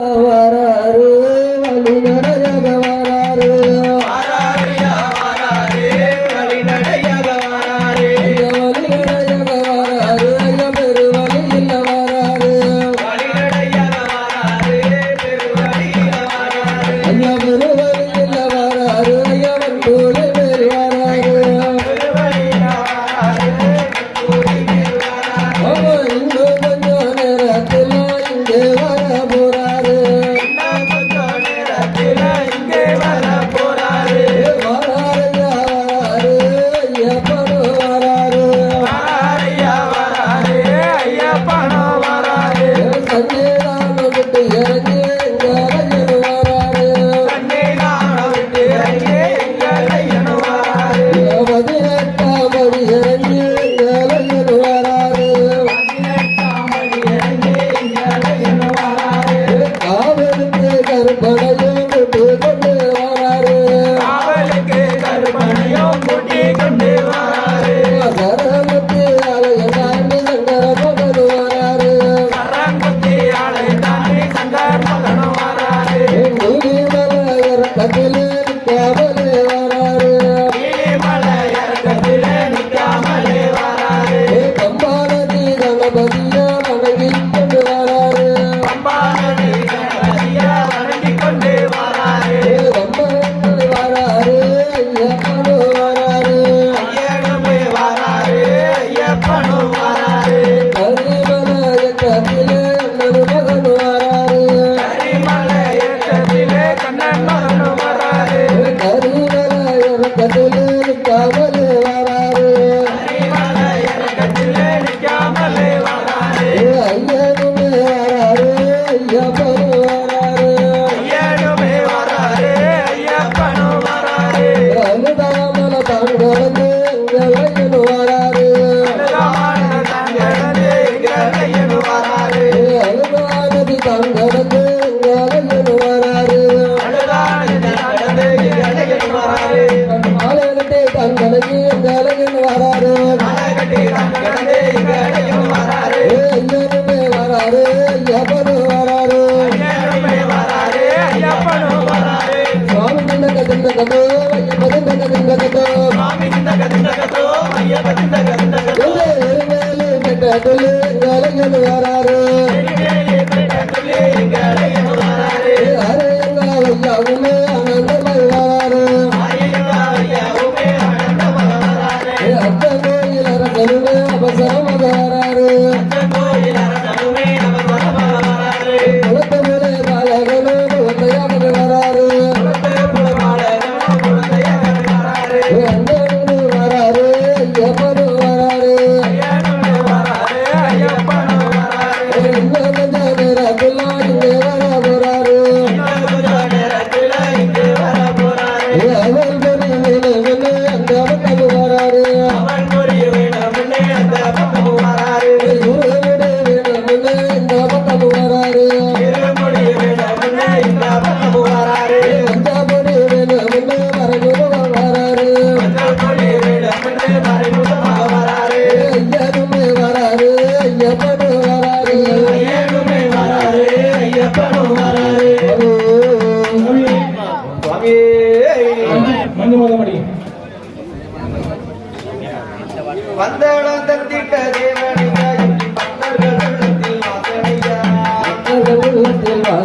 ಅವರರು வராரு. இன்னொருமே வராரு. ஐயப்பனு வராரு. சுவாமி திண்டக திண்டகதோ ஐயப்ப திண்டக திண்டகதோ தருவே அவசரம் வராரு. வராரு. வராரு வந்தளம் தத்திட்ட தேவ